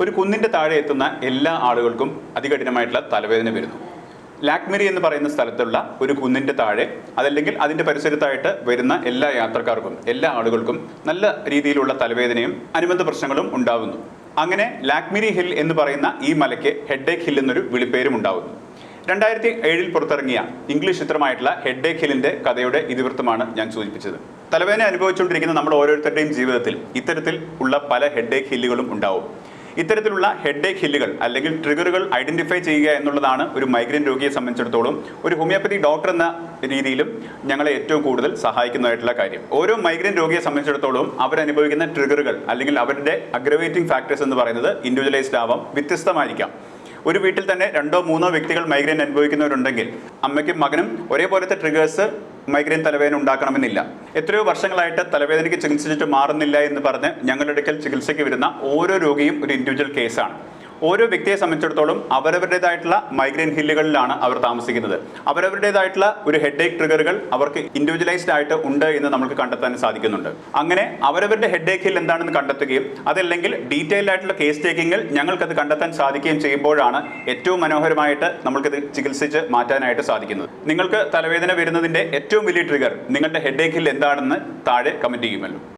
ഒരു കുന്നിന്റെ താഴെ എത്തുന്ന എല്ലാ ആളുകൾക്കും അതികഠിനമായിട്ടുള്ള തലവേദന വരുന്നു. ലാക്മിരി എന്ന് പറയുന്ന സ്ഥലത്തുള്ള ഒരു കുന്നിന്റെ താഴെ അതല്ലെങ്കിൽ അതിന്റെ പരിസരത്തായിട്ട് വരുന്ന എല്ലാ യാത്രക്കാർക്കും എല്ലാ ആളുകൾക്കും നല്ല രീതിയിലുള്ള തലവേദനയും അനുബന്ധ പ്രശ്നങ്ങളും ഉണ്ടാകുന്നു അങ്ങനെ ലാക്മിരി ഹിൽ എന്ന് പറയുന്ന ഈ മലയ്ക്ക് ഹെഡേക്ക് ഹിൽ എന്നൊരു വിളിപ്പേരും ഉണ്ടാകുന്നു രണ്ടായിരത്തി ഏഴിൽ പുറത്തിറങ്ങിയ ഇംഗ്ലീഷ് ചിത്രമായിട്ടുള്ള ഹെഡേക്ക് ഹില്ലിന്റെ കഥയുടെ ഇതിവൃത്തമാണ് ഞാൻ സൂചിപ്പിച്ചത്. തലവേദന അനുഭവിച്ചുകൊണ്ടിരിക്കുന്ന നമ്മൾ ഓരോരുത്തരുടെയും ജീവിതത്തിൽ ഇത്തരത്തിൽ ഉള്ള പല ഹെഡേക്ക് ഹില്ലുകളും ഉണ്ടാവും. ഇത്തരത്തിലുള്ള ഹെഡേക്ക് ഹില്ലുകൾ അല്ലെങ്കിൽ ട്രിഗറുകൾ ഐഡന്റിഫൈ ചെയ്യുക എന്നുള്ളതാണ് ഒരു മൈഗ്രെയിൻ രോഗിയെ സംബന്ധിച്ചിടത്തോളം ഒരു ഹോമിയോപ്പതി ഡോക്ടർ എന്ന രീതിയിലും ഞങ്ങളെ ഏറ്റവും കൂടുതൽ സഹായിക്കുന്നതായിട്ടുള്ള കാര്യം. ഓരോ മൈഗ്രെയിൻ രോഗിയെ സംബന്ധിച്ചിടത്തോളം അവരനുഭവിക്കുന്ന ട്രിഗറുകൾ അല്ലെങ്കിൽ അവരുടെ അഗ്രവേറ്റിംഗ് ഫാക്ടേഴ്സ് എന്ന് പറയുന്നത് ഇൻഡിവിജ്വലൈസ്ഡ് ആവാം വ്യത്യസ്തമായിരിക്കാം. ഒരു വീട്ടിൽ തന്നെ രണ്ടോ മൂന്നോ വ്യക്തികൾ മൈഗ്രെയിൻ അനുഭവിക്കുന്നവരുണ്ടെങ്കിൽ അമ്മയ്ക്കും മകനും ഒരേപോലത്തെ ട്രിഗേഴ്സ് മൈഗ്രെയിൻ തലവേദന ഉണ്ടാക്കണമെന്നില്ല. എത്രയോ വർഷങ്ങളായിട്ട് തലവേദനയ്ക്ക് ചികിത്സിച്ചിട്ട് മാറുന്നില്ല എന്ന് പറഞ്ഞ് ഞങ്ങളുടെ അടുക്കൽ ചികിത്സയ്ക്ക് വരുന്ന ഓരോ രോഗിയും ഒരു ഇൻഡിവിജ്വൽ കേസാണ് ഓരോ വ്യക്തിയെ സംബന്ധിച്ചിടത്തോളം അവരവരുടേതായിട്ടുള്ള മൈഗ്രെയിൻ ഹില്ലുകളിലാണ് അവർ താമസിക്കുന്നത്. അവരവരുടേതായിട്ടുള്ള ഒരു ഹെഡ് ഏക്ക് ട്രിഗറുകൾ അവർക്ക് ഇൻഡിവിജ്വലൈസ്ഡ് ആയിട്ട് ഉണ്ട് എന്ന് നമുക്ക് കണ്ടെത്താൻ സാധിക്കുന്നുണ്ട്. അങ്ങനെ അവരവരുടെ ഹെഡ് ഏക്ക് ഹിൽ എന്താണെന്ന് കണ്ടെത്തുകയും അതല്ലെങ്കിൽ ഡീറ്റെയിൽഡ് ആയിട്ടുള്ള കേസ് ടേക്കിങ്ങിൽ ഞങ്ങൾക്കത് കണ്ടെത്താൻ സാധിക്കുകയും ചെയ്യുമ്പോഴാണ് ഏറ്റവും മനോഹരമായിട്ട് നമ്മൾക്കത് ചികിത്സിച്ച് മാറ്റാനായിട്ട് സാധിക്കുന്നത്. നിങ്ങൾക്ക് തലവേദന വരുന്നതിന്റെ ഏറ്റവും വലിയ ട്രിഗർ നിങ്ങളുടെ ഹെഡ് ഏക്ക് ഹിൽ എന്താണെന്ന് താഴെ കമന്റ് ചെയ്യുമല്ലോ.